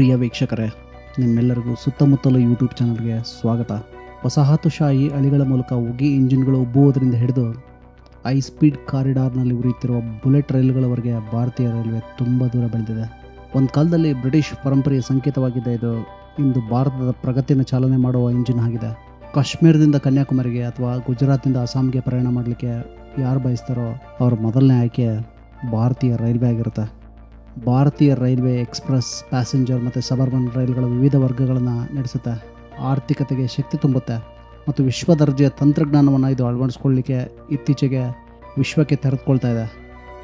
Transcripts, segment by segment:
ಪ್ರಿಯ ವೀಕ್ಷಕರೇ, ನಿಮ್ಮೆಲ್ಲರಿಗೂ ಸುತ್ತಮುತ್ತಲ ಯೂಟ್ಯೂಬ್ ಚಾನಲ್ಗೆ ಸ್ವಾಗತ. ವಸಾಹತುಶಾಹಿ ಅಳಿಗಳ ಮೂಲಕ ಉಗಿ ಇಂಜಿನ್ಗಳು ಉಬ್ಬುವುದರಿಂದ ಹಿಡಿದು ಐ ಸ್ಪೀಡ್ ಕಾರಿಡಾರ್ನಲ್ಲಿ ಉರಿಯುತ್ತಿರುವ ಬುಲೆಟ್ ರೈಲುಗಳವರೆಗೆ ಭಾರತೀಯ ರೈಲ್ವೆ ತುಂಬ ದೂರ ಬೆಳೆದಿದೆ. ಒಂದು ಕಾಲದಲ್ಲಿ ಬ್ರಿಟಿಷ್ ಪರಂಪರೆಯ ಸಂಕೇತವಾಗಿದೆ. ಇದು ಇಂದು ಭಾರತದ ಪ್ರಗತಿಯನ್ನು ಚಾಲನೆ ಮಾಡುವ ಇಂಜಿನ್ ಆಗಿದೆ. ಕಾಶ್ಮೀರದಿಂದ ಕನ್ಯಾಕುಮಾರಿಗೆ ಅಥವಾ ಗುಜರಾತ್ನಿಂದ ಅಸ್ಸಾಂಗೆ ಪ್ರಯಾಣ ಮಾಡಲಿಕ್ಕೆ ಯಾರು ಬಯಸ್ತಾರೋ ಅವ್ರ ಮೊದಲನೇ ಆಯ್ಕೆ ಭಾರತೀಯ ರೈಲ್ವೆ ಆಗಿರುತ್ತೆ. ಭಾರತೀಯ ರೈಲ್ವೆ ಎಕ್ಸ್ಪ್ರೆಸ್ ಪ್ಯಾಸೆಂಜರ್ ಮತ್ತು ಸಬರ್ಬನ್ ರೈಲುಗಳ ವಿವಿಧ ವರ್ಗಗಳನ್ನು ನಡೆಸುತ್ತೆ. ಆರ್ಥಿಕತೆಗೆ ಶಕ್ತಿ ತುಂಬುತ್ತೆ ಮತ್ತು ವಿಶ್ವ ದರ್ಜೆಯ ತಂತ್ರಜ್ಞಾನವನ್ನು ಇದು ಅಳವಡಿಸ್ಕೊಳ್ಳಿಕ್ಕೆ ಇತ್ತೀಚೆಗೆ ವಿಶ್ವಕ್ಕೆ ತೆರೆದುಕೊಳ್ತಾ ಇದೆ.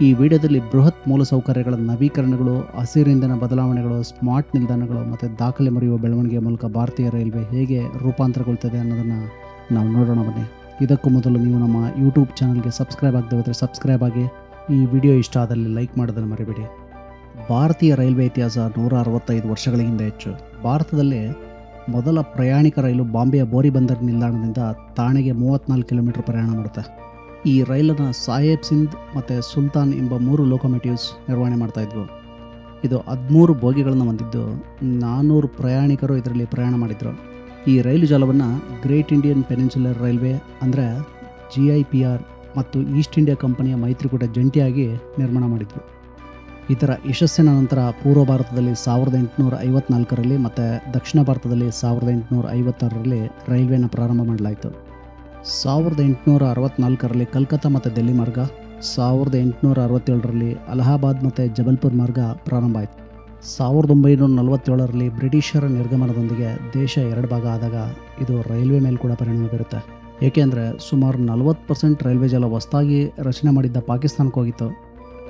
ಈ ವಿಡಿಯೋದಲ್ಲಿ ಬೃಹತ್ ಮೂಲಸೌಕರ್ಯಗಳ ನವೀಕರಣಗಳು, ಹಸಿರು ಇಂಧನ ಬದಲಾವಣೆಗಳು, ಸ್ಮಾರ್ಟ್ ನಿಲ್ದಾಣಗಳು ಮತ್ತು ದಾಖಲೆ ಮರೆಯುವ ಬೆಳವಣಿಗೆಯ ಮೂಲಕ ಭಾರತೀಯ ರೈಲ್ವೆ ಹೇಗೆ ರೂಪಾಂತರಗೊಳ್ತದೆ ಅನ್ನೋದನ್ನು ನಾವು ನೋಡೋಣ ಬನ್ನಿ. ಇದಕ್ಕೂ ಮೊದಲು ನೀವು ನಮ್ಮ ಯೂಟ್ಯೂಬ್ ಚಾನಲ್ಗೆ ಸಬ್ಸ್ಕ್ರೈಬ್ ಆಗದೆ ಹೋದರೆ ಸಬ್ಸ್ಕ್ರೈಬ್ ಆಗಿ. ಈ ವಿಡಿಯೋ ಇಷ್ಟ ಆದಲ್ಲಿ ಲೈಕ್ ಮಾಡೋದನ್ನು ಮರಿಬೇಡಿ. ಭಾರತೀಯ ರೈಲ್ವೆ ಇತಿಹಾಸ ನೂರ ಅರವತ್ತೈದು ವರ್ಷಗಳ ಹಿಂದೆ ಹೆಚ್ಚು. ಭಾರತದಲ್ಲಿ ಮೊದಲ ಪ್ರಯಾಣಿಕ ರೈಲು ಬಾಂಬೆಯ ಬೋರಿಬಂದರ್ ನಿಲ್ದಾಣದಿಂದ ತಾಣೆಗೆ ಮೂವತ್ತ್ನಾಲ್ಕು ಕಿಲೋಮೀಟರ್ ಪ್ರಯಾಣ ಮಾಡುತ್ತೆ. ಈ ರೈಲನ್ನು ಸಾಹೇಬ್ ಸಿಂಧ್ ಮತ್ತು ಸುಲ್ತಾನ್ ಎಂಬ ಮೂರು ಲೋಕೋಮೋಟಿವ್ಸ್ ನಿರ್ವಹಣೆ ಮಾಡ್ತಾಯಿದ್ವು ಇದು ಹದಿಮೂರು ಬೋಗಿಗಳನ್ನು ಹೊಂದಿದ್ದು ನಾನ್ನೂರು ಪ್ರಯಾಣಿಕರು ಇದರಲ್ಲಿ ಪ್ರಯಾಣ ಮಾಡಿದರು. ಈ ರೈಲು ಜಾಲವನ್ನು ಗ್ರೇಟ್ ಇಂಡಿಯನ್ ಪೆನಿನ್ಸುಲರ್ ರೈಲ್ವೆ ಅಂದರೆ ಜಿ ಐ ಪಿ ಆರ್ ಮತ್ತು ಈಸ್ಟ್ ಇಂಡಿಯಾ ಕಂಪನಿಯ ಮೈತ್ರಿಕೂಟ ಜಂಟಿಯಾಗಿ ನಿರ್ಮಾಣ ಮಾಡಿದ್ರು. ಇದರ ಯಶಸ್ಸಿನ ನಂತರ ಪೂರ್ವ ಭಾರತದಲ್ಲಿ ಸಾವಿರದ ಎಂಟುನೂರ ಐವತ್ನಾಲ್ಕರಲ್ಲಿ ಮತ್ತು ದಕ್ಷಿಣ ಭಾರತದಲ್ಲಿ ಸಾವಿರದ ಎಂಟುನೂರ ಐವತ್ತಾರರಲ್ಲಿ ರೈಲ್ವೆನ ಪ್ರಾರಂಭ ಮಾಡಲಾಯಿತು. ಸಾವಿರದ ಎಂಟುನೂರ ಅರವತ್ನಾಲ್ಕರಲ್ಲಿ ಕಲ್ಕತ್ತಾ ಮತ್ತು ದೆಲ್ಲಿ ಮಾರ್ಗ, ಸಾವಿರದ ಎಂಟುನೂರ ಅರವತ್ತೇಳರಲ್ಲಿ ಅಲಹಾಬಾದ್ ಮತ್ತು ಜಬಲ್ಪುರ್ ಮಾರ್ಗ ಪ್ರಾರಂಭ ಆಯಿತು. ಸಾವಿರದ ಒಂಬೈನೂರ ನಲವತ್ತೇಳರಲ್ಲಿ ಬ್ರಿಟಿಷರ ನಿರ್ಗಮನದೊಂದಿಗೆ ದೇಶ ಎರಡು ಭಾಗ ಆದಾಗ ಇದು ರೈಲ್ವೆ ಮೇಲೆ ಕೂಡ ಪರಿಣಾಮ ಬೀರುತ್ತೆ. ಏಕೆಂದರೆ ಸುಮಾರು ನಲವತ್ತು ಪರ್ಸೆಂಟ್ ರೈಲ್ವೆ ಜಾಲ ಹೊಸದಾಗಿ ರಚನೆ ಮಾಡಿದ್ದ ಪಾಕಿಸ್ತಾನಕ್ಕೆ ಹೋಗಿತ್ತು.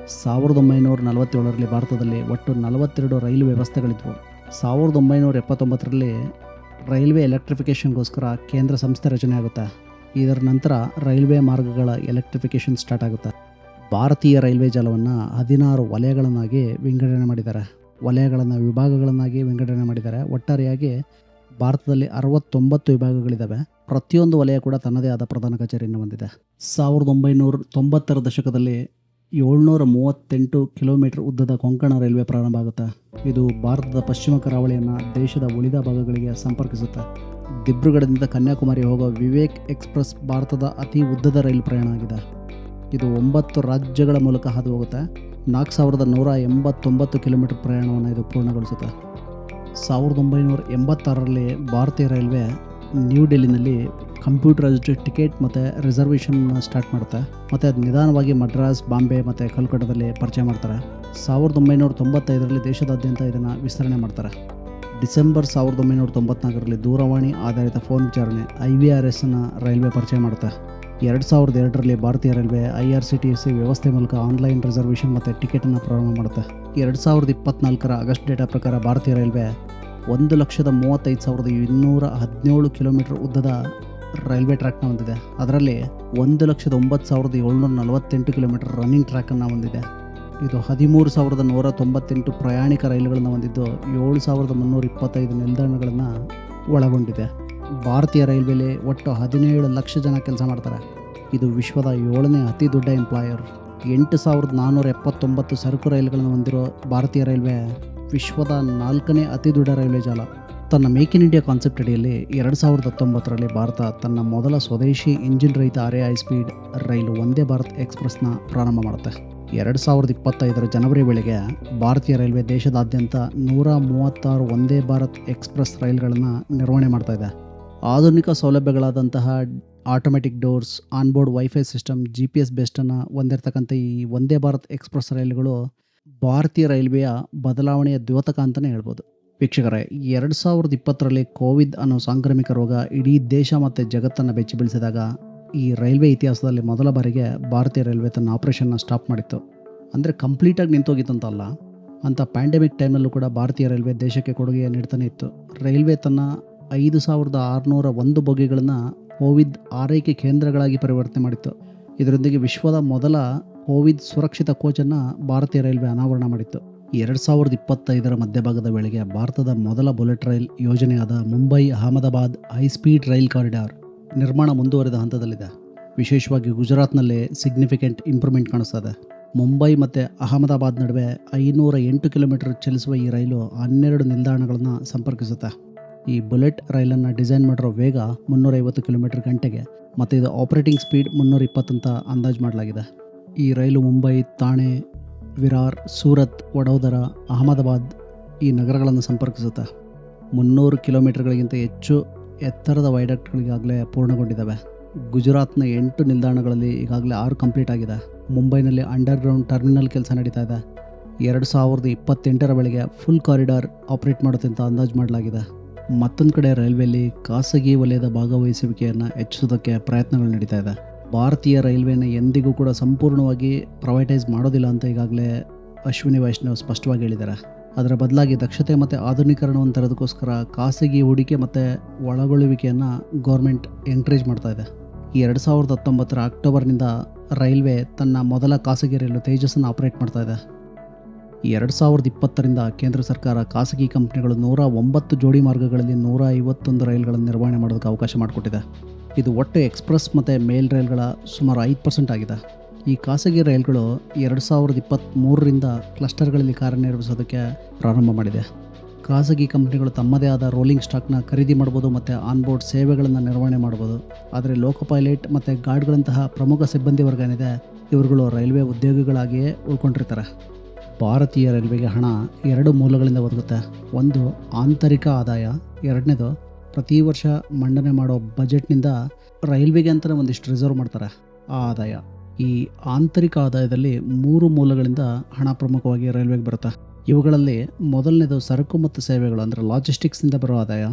ಸಾವಿರದ ಒಂಬೈನೂರ ನಲವತ್ತೇಳರಲ್ಲಿ ಭಾರತದಲ್ಲಿ ಒಟ್ಟು ನಲವತ್ತೆರಡು ರೈಲು ವ್ಯವಸ್ಥೆಗಳಿದ್ವು. ಸಾವಿರದ ಒಂಬೈನೂರ ಎಪ್ಪತ್ತೊಂಬತ್ತರಲ್ಲಿ ರೈಲ್ವೆ ಎಲೆಕ್ಟ್ರಿಫಿಕೇಷನ್ಗೋಸ್ಕರ ಕೇಂದ್ರ ಸಂಸ್ಥೆ ರಚನೆ ಆಗುತ್ತೆ. ಇದರ ನಂತರ ರೈಲ್ವೆ ಮಾರ್ಗಗಳ ಎಲೆಕ್ಟ್ರಿಫಿಕೇಷನ್ ಸ್ಟಾರ್ಟ್ ಆಗುತ್ತೆ. ಭಾರತೀಯ ರೈಲ್ವೆ ಜಾಲವನ್ನು ಹದಿನಾರು ವಲಯಗಳನ್ನಾಗಿ ವಿಂಗಡಣೆ ಮಾಡಿದ್ದಾರೆ. ವಲಯಗಳನ್ನು ವಿಭಾಗಗಳನ್ನಾಗಿ ವಿಂಗಡಣೆ ಮಾಡಿದ್ದಾರೆ. ಒಟ್ಟಾರೆಯಾಗಿ ಭಾರತದಲ್ಲಿ ಅರವತ್ತೊಂಬತ್ತು ವಿಭಾಗಗಳಿದ್ದಾವೆ. ಪ್ರತಿಯೊಂದು ವಲಯ ಕೂಡ ತನ್ನದೇ ಆದ ಪ್ರಧಾನ ಕಚೇರಿಯನ್ನು ಹೊಂದಿದೆ. ಸಾವಿರದ ಒಂಬೈನೂರ ತೊಂಬತ್ತರ ದಶಕದಲ್ಲಿ ಏಳ್ನೂರ ಮೂವತ್ತೆಂಟು ಕಿಲೋಮೀಟರ್ ಉದ್ದದ ಕೊಂಕಣ ರೈಲ್ವೆ ಪ್ರಾರಂಭ ಆಗುತ್ತೆ? ಇದು ಭಾರತದ ಪಶ್ಚಿಮ ಕರಾವಳಿಯನ್ನು ದೇಶದ ಉಳಿದ ಭಾಗಗಳಿಗೆ ಸಂಪರ್ಕಿಸುತ್ತೆ? ದಿಬ್ರುಗಢದಿಂದ ಕನ್ಯಾಕುಮಾರಿ ಹೋಗೋ ವಿವೇಕ್ ಎಕ್ಸ್ಪ್ರೆಸ್ ಭಾರತದ ಅತಿ ಉದ್ದದ ರೈಲು ಪ್ರಯಾಣ ಆಗಿದೆ. ಇದು ಒಂಬತ್ತು ರಾಜ್ಯಗಳ ಮೂಲಕ ಹಾದು ಹೋಗುತ್ತೆ ನಾಲ್ಕು ಸಾವಿರದ ನೂರ ಎಂಬತ್ತೊಂಬತ್ತು ಕಿಲೋಮೀಟರ್ ಪ್ರಯಾಣವನ್ನು ಇದು ಪೂರ್ಣಗೊಳಿಸುತ್ತೆ? ಸಾವಿರದ ಒಂಬೈನೂರ ಎಂಬತ್ತಾರರಲ್ಲಿ ಭಾರತೀಯ ರೈಲ್ವೆ ನ್ಯೂ ಡೆಲ್ಲಿನಲ್ಲಿ ಕಂಪ್ಯೂಟರೈಸ್ಡ್ ಟಿಕೆಟ್ ಮತ್ತು ರಿಸರ್ವೇಷನ್ ಸ್ಟಾರ್ಟ್ ಮಾಡ್ತಾ ಮತ್ತು ಅದು ನಿಧಾನವಾಗಿ ಮಡ್ರಾಸ್ ಬಾಂಬೆ ಮತ್ತು ಕಲ್ಕಟ್ಟದಲ್ಲಿ ಪರಿಚಯ ಮಾಡ್ತಾರೆ. ಸಾವಿರದ ಒಂಬೈನೂರ ತೊಂಬತ್ತೈದರಲ್ಲಿ ದೇಶದಾದ್ಯಂತ ಇದನ್ನು ವಿಸ್ತರಣೆ ಮಾಡ್ತಾರೆ. ಡಿಸೆಂಬರ್ ಸಾವಿರದ ಒಂಬೈನೂರ ತೊಂಬತ್ನಾಲ್ಕರಲ್ಲಿ ದೂರವಾಣಿ ಆಧಾರಿತ ಫೋನ್ ವಿಚಾರಣೆ ಐ ವಿ ಆರ್ ಎಸ್ನ ರೈಲ್ವೆ ಪರಿಚಯ ಮಾಡುತ್ತೆ. ಎರಡು ಸಾವಿರದ ಎರಡರಲ್ಲಿ ಭಾರತೀಯ railway I R C T C ವ್ಯವಸ್ಥೆ ಮೂಲಕ ಆನ್ಲೈನ್ ರಿಸರ್ವೇಷನ್ ಮತ್ತು ಟಿಕೆಟನ್ನು ಪ್ರಾರಂಭ ಮಾಡುತ್ತೆ. ಎರಡು ಸಾವಿರದ ಇಪ್ಪತ್ನಾಲ್ಕರ ಆಗಸ್ಟ್ ಡೇಟಾ ಪ್ರಕಾರ ಭಾರತೀಯ ರೈಲ್ವೆ ಒಂದು ಲಕ್ಷದ ಮೂವತ್ತೈದು ಸಾವಿರದ ಇನ್ನೂರ ಹದಿನೇಳು ಕಿಲೋಮೀಟರ್ ಉದ್ದದ ರೈಲ್ವೆ ಟ್ರ್ಯಾಕ್ನ ಹೊಂದಿದೆ ಅದರಲ್ಲಿ ಒಂದು ಲಕ್ಷದ ಒಂಬತ್ತು ಸಾವಿರದ ಏಳ್ನೂರ ನಲವತ್ತೆಂಟು ಕಿಲೋಮೀಟರ್ ರನ್ನಿಂಗ್ ಟ್ರ್ಯಾಕನ್ನು ಹೊಂದಿದೆ ಇದು ಹದಿಮೂರು ಸಾವಿರದ ನೂರ ತೊಂಬತ್ತೆಂಟು ಪ್ರಯಾಣಿಕ ರೈಲುಗಳನ್ನು ಹೊಂದಿದ್ದು ಏಳು ಸಾವಿರದ ಮುನ್ನೂರ ಇಪ್ಪತ್ತೈದು ನಿಲ್ದಾಣಗಳನ್ನು ಒಳಗೊಂಡಿದೆ. ಭಾರತೀಯ ರೈಲ್ವೆಲಿ ಒಟ್ಟು ಹದಿನೇಳು ಲಕ್ಷ ಜನ ಕೆಲಸ ಮಾಡ್ತಾರೆ. ಇದು ವಿಶ್ವದ ಏಳನೇ ಅತಿ ದೊಡ್ಡ ಎಂಪ್ಲಾಯರ್ ಎಂಟು ಸಾವಿರದ ನಾನ್ನೂರ ಎಪ್ಪತ್ತೊಂಬತ್ತು ಸರಕು ರೈಲುಗಳನ್ನು ಹೊಂದಿರೋ ಭಾರತೀಯ ರೈಲ್ವೆ ವಿಶ್ವದ ನಾಲ್ಕನೇ ಅತಿ ದೊಡ್ಡ ರೈಲ್ವೆ ಜಾಲ. ತನ್ನ ಮೇಕ್ ಇನ್ ಇಂಡಿಯಾ ಕಾನ್ಸೆಪ್ಟ್ ಅಡಿಯಲ್ಲಿ ಎರಡು ಸಾವಿರದ ಹತ್ತೊಂಬತ್ತರಲ್ಲಿ ಭಾರತ ತನ್ನ ಮೊದಲ ಸ್ವದೇಶಿ ಇಂಜಿನ್ ರಹಿತ ಅರೆ ಹೈ ಸ್ಪೀಡ್ ರೈಲು ಒಂದೇ ಭಾರತ್ ಎಕ್ಸ್ಪ್ರೆಸ್ನ ಪ್ರಾರಂಭ ಮಾಡುತ್ತೆ. ಎರಡು ಸಾವಿರದ ಇಪ್ಪತ್ತೈದರ ಜನವರಿ ವೇಳೆಗೆ ಭಾರತೀಯ ರೈಲ್ವೆ ದೇಶದಾದ್ಯಂತ ನೂರ ಮೂವತ್ತಾರು ಒಂದೇ ಭಾರತ್ ಎಕ್ಸ್ಪ್ರೆಸ್ ರೈಲುಗಳನ್ನು ನಿರ್ವಹಣೆ ಮಾಡ್ತಾ ಇದೆ. ಆಧುನಿಕ ಸೌಲಭ್ಯಗಳಾದಂತಹ automatic doors onboard wifi system G P S ಬೆಸ್ಟನ್ನು ಹೊಂದಿರತಕ್ಕಂಥ ಈ ಒಂದೇ ಭಾರತ್ ಎಕ್ಸ್ಪ್ರೆಸ್ ರೈಲುಗಳು ಭಾರತೀಯ ರೈಲ್ವೆಯ ಬದಲಾವಣೆಯ ದ್ಯೋತಕ ಅಂತಲೇ ಹೇಳ್ಬೋದು. ವೀಕ್ಷಕರೇ, ಎರಡು ಸಾವಿರದ ಇಪ್ಪತ್ತರಲ್ಲಿ ಕೋವಿಡ್ ಅನ್ನೋ ಸಾಂಕ್ರಾಮಿಕ ರೋಗ ಇಡೀ ದೇಶ ಮತ್ತು ಜಗತ್ತನ್ನು ಬೆಚ್ಚಿ ಬೀಳಿಸಿದಾಗ ಈ ರೈಲ್ವೆ ಇತಿಹಾಸದಲ್ಲಿ ಮೊದಲ ಬಾರಿಗೆ ಭಾರತೀಯ ರೈಲ್ವೆ ತನ್ನ ಆಪರೇಷನ್ನ ಸ್ಟಾಪ್ ಮಾಡಿತ್ತು. ಅಂದರೆ ಕಂಪ್ಲೀಟಾಗಿ ನಿಂತೋಗಿತ್ತಂತಲ್ಲ ಅಂಥ ಪ್ಯಾಂಡಮಿಕ್ ಟೈಮಲ್ಲೂ ಕೂಡ ಭಾರತೀಯ ರೈಲ್ವೆ ದೇಶಕ್ಕೆ ಕೊಡುಗೆ ನೀಡ್ತಾನೆ ಇತ್ತು. ರೈಲ್ವೆ ತನ್ನ ಐದು ಸಾವಿರದ ಆರುನೂರ ಒಂದು ಬೋಗಿಗಳನ್ನು ಕೋವಿಡ್ ಆರೈಕೆ ಕೇಂದ್ರಗಳಾಗಿ ಪರಿವರ್ತನೆ ಮಾಡಿತ್ತು. ಇದರೊಂದಿಗೆ ವಿಶ್ವದ ಮೊದಲ ಕೋವಿಡ್ ಸುರಕ್ಷಿತ ಕೋಚನ್ನು ಭಾರತೀಯ ರೈಲ್ವೆ ಅನಾವರಣ ಮಾಡಿತ್ತು. ಎರಡು ಸಾವಿರದ ಇಪ್ಪತ್ತೈದರ ಮಧ್ಯಭಾಗದ ವೇಳೆಗೆ ಭಾರತದ ಮೊದಲ ಬುಲೆಟ್ ರೈಲ್ ಯೋಜನೆಯಾದ Mumbai Ahmedabad high speed rail corridor ನಿರ್ಮಾಣ ಮುಂದುವರೆದ ಹಂತದಲ್ಲಿದೆ. ವಿಶೇಷವಾಗಿ ಗುಜರಾತ್ನಲ್ಲಿ ಸಿಗ್ನಿಫಿಕೆಂಟ್ ಇಂಪ್ರೂವ್ಮೆಂಟ್ ಕಾಣಿಸ್ತದೆ. ಮುಂಬೈ ಮತ್ತು ಅಹಮದಾಬಾದ್ ನಡುವೆ ಐನೂರ ಎಂಟು ಕಿಲೋಮೀಟರ್ ಚಲಿಸುವ ಈ ರೈಲು ಹನ್ನೆರಡು ನಿಲ್ದಾಣಗಳನ್ನು ಸಂಪರ್ಕಿಸುತ್ತೆ. ಈ ಬುಲೆಟ್ ರೈಲನ್ನು ಡಿಸೈನ್ ಮಾಡಿರೋ ವೇಗ ಮುನ್ನೂರೈವತ್ತು ಕಿಲೋಮೀಟರ್ ಗಂಟೆಗೆ ಮತ್ತು ಇದು ಆಪರೇಟಿಂಗ್ ಸ್ಪೀಡ್ ಮುನ್ನೂರ ಇಪ್ಪತ್ತಂತ ಅಂದಾಜು ಮಾಡಲಾಗಿದೆ. ಈ ರೈಲು ಮುಂಬೈ ಥಾಣೆ ವಿರಾರ್, ಸೂರತ್, ವಡೋದರ, ಅಹಮದಾಬಾದ್ ಈ ನಗರಗಳನ್ನು ಸಂಪರ್ಕಿಸುತ್ತೆ. ಮುನ್ನೂರು ಕಿಲೋಮೀಟರ್ಗಳಿಗಿಂತ ಹೆಚ್ಚು ಎತ್ತರದ ವೈಡಕ್ಟ್ಗಳಿಗಾಗಲೇ ಪೂರ್ಣಗೊಂಡಿದ್ದಾವೆ. ಗುಜರಾತ್ನ ಎಂಟು ನಿಲ್ದಾಣಗಳಲ್ಲಿ ಈಗಾಗಲೇ ಆರು ಕಂಪ್ಲೀಟ್ ಆಗಿದೆ. ಮುಂಬೈನಲ್ಲಿ ಅಂಡರ್ಗ್ರೌಂಡ್ ಟರ್ಮಿನಲ್ ಕೆಲಸ ನಡೀತಾ ಇದೆ. ಎರಡು ಸಾವಿರದ ಇಪ್ಪತ್ತೆಂಟರ ವೇಳೆಗೆ ಫುಲ್ ಕಾರಿಡಾರ್ ಆಪರೇಟ್ ಮಾಡುತ್ತೆ ಅಂತ ಅಂದಾಜು ಮಾಡಲಾಗಿದೆ. ಮತ್ತೊಂದು ಕಡೆ ರೈಲ್ವೆಯಲ್ಲಿ ಖಾಸಗಿ ವಲಯದ ಭಾಗವಹಿಸುವಿಕೆಯನ್ನು ಹೆಚ್ಚಿಸೋದಕ್ಕೆ ಪ್ರಯತ್ನಗಳು ನಡೀತಾ ಇದೆ. ಭಾರತೀಯ ರೈಲ್ವೆನ ಎಂದಿಗೂ ಕೂಡ ಸಂಪೂರ್ಣವಾಗಿ ಪ್ರೈವೇಟೈಸ್ ಮಾಡೋದಿಲ್ಲ ಅಂತ ಈಗಾಗಲೇ ಅಶ್ವಿನಿ ವೈಷ್ಣವ್ ಸ್ಪಷ್ಟವಾಗಿ ಹೇಳಿದ್ದಾರೆ. ಅದರ ಬದಲಾಗಿ ದಕ್ಷತೆ ಮತ್ತು ಆಧುನೀಕರಣವನ್ನು ತರೋದಕ್ಕೋಸ್ಕರ ಖಾಸಗಿ ಹೂಡಿಕೆ ಮತ್ತು ಒಳಗೊಳ್ಳುವಿಕೆಯನ್ನು ಗೌರ್ಮೆಂಟ್ ಎನ್ಕರೇಜ್ ಮಾಡ್ತಾ ಇದೆ. ಈ ಎರಡು ಸಾವಿರದ ಹತ್ತೊಂಬತ್ತರ ಅಕ್ಟೋಬರ್ನಿಂದ ರೈಲ್ವೆ ತನ್ನ ಮೊದಲ ಖಾಸಗಿ ರೈಲು ತೇಜಸ್ಸನ್ನು ಆಪರೇಟ್ ಮಾಡ್ತಾ ಇದೆ. ಎರಡು ಸಾವಿರದ ಇಪ್ಪತ್ತರಿಂದ ಕೇಂದ್ರ ಸರ್ಕಾರ ಖಾಸಗಿ ಕಂಪ್ನಿಗಳು ನೂರ ಒಂಬತ್ತು ಜೋಡಿ ಮಾರ್ಗಗಳಲ್ಲಿ ನೂರ ಐವತ್ತೊಂದು ರೈಲುಗಳನ್ನು ನಿರ್ವಹಣೆ ಮಾಡೋದಕ್ಕೆ ಅವಕಾಶ ಮಾಡಿಕೊಟ್ಟಿದೆ. ಇದು ಒಟ್ಟು ಎಕ್ಸ್ಪ್ರೆಸ್ ಮತ್ತು ಮೇಲ್ ರೈಲ್ಗಳ ಸುಮಾರು ಐದು ಪರ್ಸೆಂಟ್ ಆಗಿದೆ. ಈ ಖಾಸಗಿ ರೈಲ್ಗಳು ಎರಡು ಸಾವಿರದ ಇಪ್ಪತ್ತ್ಮೂರರಿಂದ ಕ್ಲಸ್ಟರ್ಗಳಲ್ಲಿ ಕಾರ್ಯನಿರ್ವಹಿಸೋದಕ್ಕೆ ಪ್ರಾರಂಭ ಮಾಡಿದೆ. ಖಾಸಗಿ ಕಂಪ್ನಿಗಳು ತಮ್ಮದೇ ಆದ ರೋಲಿಂಗ್ ಸ್ಟಾಕ್ನ ಖರೀದಿ ಮಾಡ್ಬೋದು ಮತ್ತು ಆನ್ಬೋರ್ಡ್ ಸೇವೆಗಳನ್ನು ನಿರ್ವಹಣೆ ಮಾಡ್ಬೋದು. ಆದರೆ ಲೋಕೋ ಪೈಲಟ್ ಮತ್ತು ಗಾರ್ಡ್ಗಳಂತಹ ಪ್ರಮುಖ ಸಿಬ್ಬಂದಿ ವರ್ಗ ಏನಿದೆ ಇವರುಗಳು ರೈಲ್ವೆ ಉದ್ಯೋಗಿಗಳಾಗಿಯೇ ಉಳ್ಕೊಂಡಿರ್ತಾರೆ. ಭಾರತೀಯ ರೈಲ್ವೆಗೆ ಹಣ ಎರಡು ಮೂಲಗಳಿಂದ ಒದಗುತ್ತೆ. ಒಂದು ಆಂತರಿಕ ಆದಾಯ, ಎರಡನೇದು ಪ್ರತಿ ವರ್ಷ ಮಂಡನೆ ಮಾಡೋ ಬಜೆಟ್ನಿಂದ ರೈಲ್ವೆಗೆ ಅಂತಲೇ ಒಂದಿಷ್ಟು ರಿಸರ್ವ್ ಮಾಡ್ತಾರೆ ಆ ಆದಾಯ. ಈ ಆಂತರಿಕ ಆದಾಯದಲ್ಲಿ ಮೂರು ಮೂಲಗಳಿಂದ ಹಣ ಪ್ರಮುಖವಾಗಿ ರೈಲ್ವೆಗೆ ಬರುತ್ತೆ. ಇವುಗಳಲ್ಲಿ ಮೊದಲನೇದು ಸರಕು ಮತ್ತು ಸೇವೆಗಳು, ಅಂದರೆ ಲಾಜಿಸ್ಟಿಕ್ಸಿಂದ ಬರೋ ಆದಾಯ.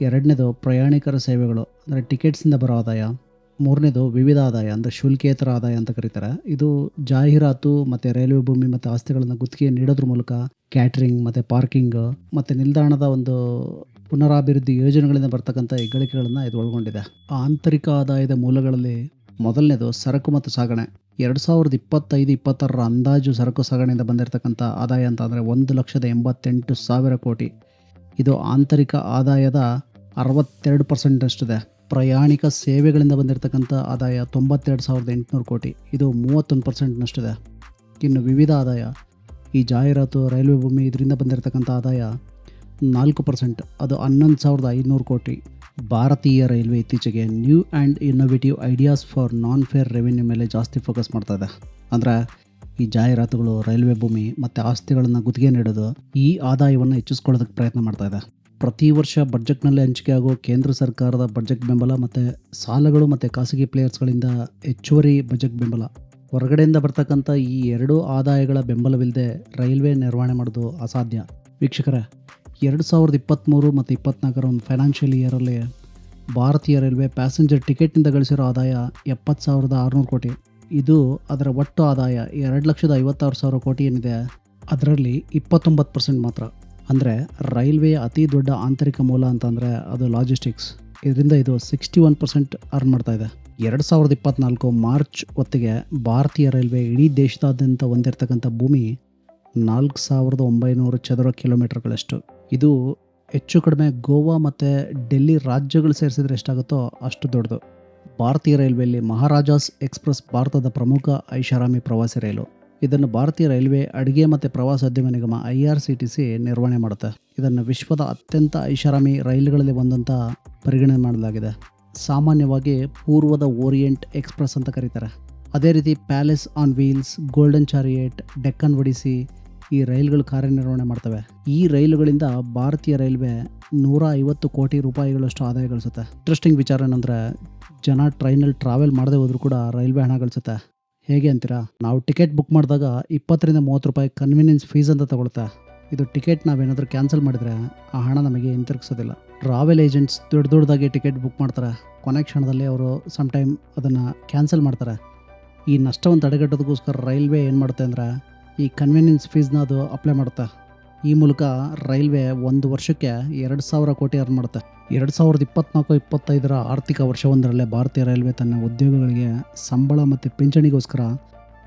ಎರಡನೇದು ಪ್ರಯಾಣಿಕರ ಸೇವೆಗಳು, ಅಂದರೆ ಟಿಕೆಟ್ಸಿಂದ ಬರೋ ಆದಾಯ. ಮೂರನೇದು ವಿವಿಧ ಆದಾಯ, ಅಂದರೆ ಶುಲ್ಕೇತರ ಆದಾಯ ಅಂತ ಕರೀತಾರೆ. ಇದು ಜಾಹೀರಾತು ಮತ್ತು ರೈಲ್ವೆ ಭೂಮಿ ಮತ್ತು ಆಸ್ತಿಗಳನ್ನು ಗುತ್ತಿಗೆ ನೀಡೋದ್ರ ಮೂಲಕ, ಕ್ಯಾಟ್ರಿಂಗ್ ಮತ್ತು ಪಾರ್ಕಿಂಗ್ ಮತ್ತು ನಿಲ್ದಾಣದ ಒಂದು ಪುನರಾಭಿವೃದ್ಧಿ ಯೋಜನೆಗಳಿಂದ ಬರ್ತಕ್ಕಂಥ ಹೆಗ್ಗಳಿಕೆಗಳನ್ನು ಇದು ಒಳಗೊಂಡಿದೆ. ಆಂತರಿಕ ಆದಾಯದ ಮೂಲಗಳಲ್ಲಿ ಮೊದಲನೇದು ಸರಕು ಮತ್ತು ಸಾಗಣೆ. ಎರಡು ಸಾವಿರದ ಇಪ್ಪತ್ತೈದು, ಇಪ್ಪತ್ತಾರರ ಅಂದಾಜು ಸರಕು ಸಾಗಣೆಯಿಂದ ಬಂದಿರತಕ್ಕಂಥ ಆದಾಯ ಅಂತ ಅಂದರೆ ಒಂದು ಲಕ್ಷದ ಎಂಬತ್ತೆಂಟು ಸಾವಿರ ಕೋಟಿ. ಇದು ಆಂತರಿಕ ಆದಾಯದ ಅರವತ್ತೆರಡು ಪರ್ಸೆಂಟಷ್ಟಿದೆ ಪ್ರಯಾಣಿಕ ಸೇವೆಗಳಿಂದ ಬಂದಿರತಕ್ಕಂಥ ಆದಾಯ ತೊಂಬತ್ತೆರಡು ಸಾವಿರದ ಎಂಟುನೂರು ಕೋಟಿ. ಇದು ಮೂವತ್ತೊಂದು ಪರ್ಸೆಂಟ್ನಷ್ಟಿದೆ ಇನ್ನು ವಿವಿಧ ಆದಾಯ. ಈ ಜಾಹೀರಾತು, ರೈಲ್ವೆ ಭೂಮಿ, ಇದರಿಂದ ಬಂದಿರತಕ್ಕಂಥ ಆದಾಯ ನಾಲ್ಕು ಪರ್ಸೆಂಟ್. ಅದು ಹನ್ನೊಂದು ಸಾವಿರದ ಐನೂರು ಕೋಟಿ. ಭಾರತೀಯ ರೈಲ್ವೆ ಇತ್ತೀಚೆಗೆ new and innovative ideas for non fare revenue ಮೇಲೆ ಜಾಸ್ತಿ ಫೋಕಸ್ ಮಾಡ್ತಾ ಇದೆ. ಅಂದರೆ ಈ ಜಾಹೀರಾತುಗಳು, ರೈಲ್ವೆ ಭೂಮಿ ಮತ್ತು ಆಸ್ತಿಗಳನ್ನು ಗುತ್ತಿಗೆ ನೀಡೋದು ಈ ಆದಾಯವನ್ನು ಹೆಚ್ಚಿಸ್ಕೊಳ್ಳೋದಕ್ಕೆ ಪ್ರಯತ್ನ ಮಾಡ್ತಾ ಇದೆ. ಪ್ರತಿ ವರ್ಷ ಬಡ್ಜೆಟ್ನಲ್ಲಿ ಹಂಚಿಕೆ ಆಗೋ ಕೇಂದ್ರ ಸರ್ಕಾರದ ಬಡ್ಜೆಟ್ ಬೆಂಬಲ ಮತ್ತು ಸಾಲಗಳು ಮತ್ತು ಖಾಸಗಿ ಪ್ಲೇಯರ್ಸ್ಗಳಿಂದ ಹೆಚ್ಚುವರಿ ಬಜೆಟ್ ಬೆಂಬಲ. ಹೊರಗಡೆಯಿಂದ ಬರ್ತಕ್ಕಂಥ ಈ ಎರಡೂ ಆದಾಯಗಳ ಬೆಂಬಲವಿಲ್ಲದೆ ರೈಲ್ವೆ ನಿರ್ವಹಣೆ ಮಾಡೋದು ಅಸಾಧ್ಯ. ವೀಕ್ಷಕರೇ ಎರಡು ಸಾವಿರದ ಇಪ್ಪತ್ತ್ಮೂರು ಮತ್ತು ಇಪ್ಪತ್ತ್ನಾಲ್ಕರ ಒಂದು ಫೈನಾನ್ಷಿಯಲ್ ಇಯರಲ್ಲಿ ಭಾರತೀಯ ರೈಲ್ವೆ ಪ್ಯಾಸೆಂಜರ್ ಟಿಕೆಟ್ನಿಂದ ಗಳಿಸಿರೋ ಆದಾಯ ಎಪ್ಪತ್ತು ಸಾವಿರದ ಆರುನೂರು ಕೋಟಿ. ಇದು ಅದರ ಒಟ್ಟು ಆದಾಯ ಎರಡು ಲಕ್ಷದ ಐವತ್ತಾರು ಸಾವಿರ ಕೋಟಿ ಏನಿದೆ, ಅದರಲ್ಲಿ ಇಪ್ಪತ್ತೊಂಬತ್ತು ಪರ್ಸೆಂಟ್ ಮಾತ್ರ. ಅಂದರೆ ರೈಲ್ವೆಯ ಅತಿ ದೊಡ್ಡ ಆಂತರಿಕ ಮೂಲ ಅಂತಂದರೆ ಅದು ಲಾಜಿಸ್ಟಿಕ್ಸ್ ಇದರಿಂದ ಇದು ಸಿಕ್ಸ್ಟಿ ಒನ್ ಪರ್ಸೆಂಟ್ ಅರ್ನ್ ಮಾಡ್ತಾ ಇದೆ. ಎರಡು ಸಾವಿರದ ಇಪ್ಪತ್ತ್ನಾಲ್ಕು ಮಾರ್ಚ್ ಹೊತ್ತಿಗೆ ಭಾರತೀಯ ರೈಲ್ವೆ ಇಡೀ ದೇಶದಾದ್ಯಂತ ಹೊಂದಿರತಕ್ಕಂಥ ಭೂಮಿ ನಾಲ್ಕು ಸಾವಿರದ ಒಂಬೈನೂರು ಚದರ ಕಿಲೋಮೀಟರ್ಗಳಷ್ಟು ಇದು ಹೆಚ್ಚು ಕಡಿಮೆ ಗೋವಾ ಮತ್ತು ಡೆಲ್ಲಿ ರಾಜ್ಯಗಳು ಸೇರಿಸಿದ್ರೆ ಎಷ್ಟಾಗುತ್ತೋ ಅಷ್ಟು ದೊಡ್ಡದು. ಭಾರತೀಯ ರೈಲ್ವೆಯಲ್ಲಿ ಮಹಾರಾಜಾಸ್ ಎಕ್ಸ್ಪ್ರೆಸ್ ಭಾರತದ ಪ್ರಮುಖ ಐಷಾರಾಮಿ ಪ್ರವಾಸಿ ರೈಲು. ಇದನ್ನು ಭಾರತೀಯ ರೈಲ್ವೆ ಅಡುಗೆ ಮತ್ತು ಪ್ರವಾಸೋದ್ಯಮ ನಿಗಮ I R C T C ನಿರ್ವಹಣೆ ಮಾಡುತ್ತೆ. ಇದನ್ನು ವಿಶ್ವದ ಅತ್ಯಂತ ಐಷಾರಾಮಿ ರೈಲುಗಳಲ್ಲಿ ಒಂದಂತ ಪರಿಗಣನೆ ಮಾಡಲಾಗಿದೆ. ಸಾಮಾನ್ಯವಾಗಿ ಪೂರ್ವದ ಓರಿಯೆಂಟ್ ಎಕ್ಸ್ಪ್ರೆಸ್ ಅಂತ ಕರೀತಾರೆ. ಅದೇ ರೀತಿ palace on wheels, golden chariot, Deccan odyssey ಈ ರೈಲುಗಳು ಕಾರ್ಯನಿರ್ವಹಣೆ ಮಾಡ್ತವೆ. ಈ ರೈಲುಗಳಿಂದ ಭಾರತೀಯ ರೈಲ್ವೆ ನೂರ ಐವತ್ತು ಕೋಟಿ ರೂಪಾಯಿಗಳಷ್ಟು ಆದಾಯ ಗಳಿಸುತ್ತೆ. ಇಂಟ್ರೆಸ್ಟಿಂಗ್ ವಿಚಾರ ಏನಂದರೆ, ಜನ ಟ್ರೈನಲ್ಲಿ ಟ್ರಾವೆಲ್ ಮಾಡದೆ ಹೋದ್ರೂ ಕೂಡ ರೈಲ್ವೆ ಹಣ ಗಳಿಸುತ್ತೆ. ಹೇಗೆ ಅಂತೀರಾ? ನಾವು ಟಿಕೆಟ್ ಬುಕ್ ಮಾಡಿದಾಗ ಇಪ್ಪತ್ತರಿಂದ ಮೂವತ್ತು ರೂಪಾಯಿ ಕನ್ವೀನಿಯನ್ಸ್ ಫೀಸ್ ಅಂತ ತಗೊಳುತ್ತೆ. ಇದು ಟಿಕೆಟ್ ನಾವೇನಾದರೂ ಕ್ಯಾನ್ಸಲ್ ಮಾಡಿದರೆ ಆ ಹಣ ನಮಗೆ ಹಿಂತಿರುಗಿಸೋದಿಲ್ಲ. ಟ್ರಾವೆಲ್ ಏಜೆಂಟ್ಸ್ ದೊಡ್ಡ ದೊಡ್ಡದಾಗಿ ಟಿಕೆಟ್ ಬುಕ್ ಮಾಡ್ತಾರೆ. ಕೊನೆ ಕ್ಷಣದಲ್ಲಿ ಅವರು ಸಮ್ ಟೈಮ್ ಅದನ್ನು ಕ್ಯಾನ್ಸಲ್ ಮಾಡ್ತಾರೆ. ಈ ನಷ್ಟವನ್ನು ತಡೆಗಟ್ಟೋದಕ್ಕೋಸ್ಕರ ರೈಲ್ವೆ ಏನು ಮಾಡುತ್ತೆ ಅಂದರೆ ಈ ಕನ್ವೀನಿಯನ್ಸ್ ಫೀಸ್ನ ಅದು ಅಪ್ಲೈ ಮಾಡುತ್ತೆ? ಈ ಮೂಲಕ ರೈಲ್ವೆ ಒಂದು ವರ್ಷಕ್ಕೆ ಎರಡು ಸಾವಿರ ಕೋಟಿ ಅರ್ನ್ ಮಾಡುತ್ತೆ. ಎರಡು ಸಾವಿರದ ಇಪ್ಪತ್ನಾಲ್ಕು, ಇಪ್ಪತ್ತೈದರ ಆರ್ಥಿಕ ವರ್ಷವೊಂದರಲ್ಲೇ ಭಾರತೀಯ ರೈಲ್ವೆ ತನ್ನ ಉದ್ಯೋಗಗಳಿಗೆ ಸಂಬಳ ಮತ್ತು ಪಿಂಚಣಿಗೋಸ್ಕರ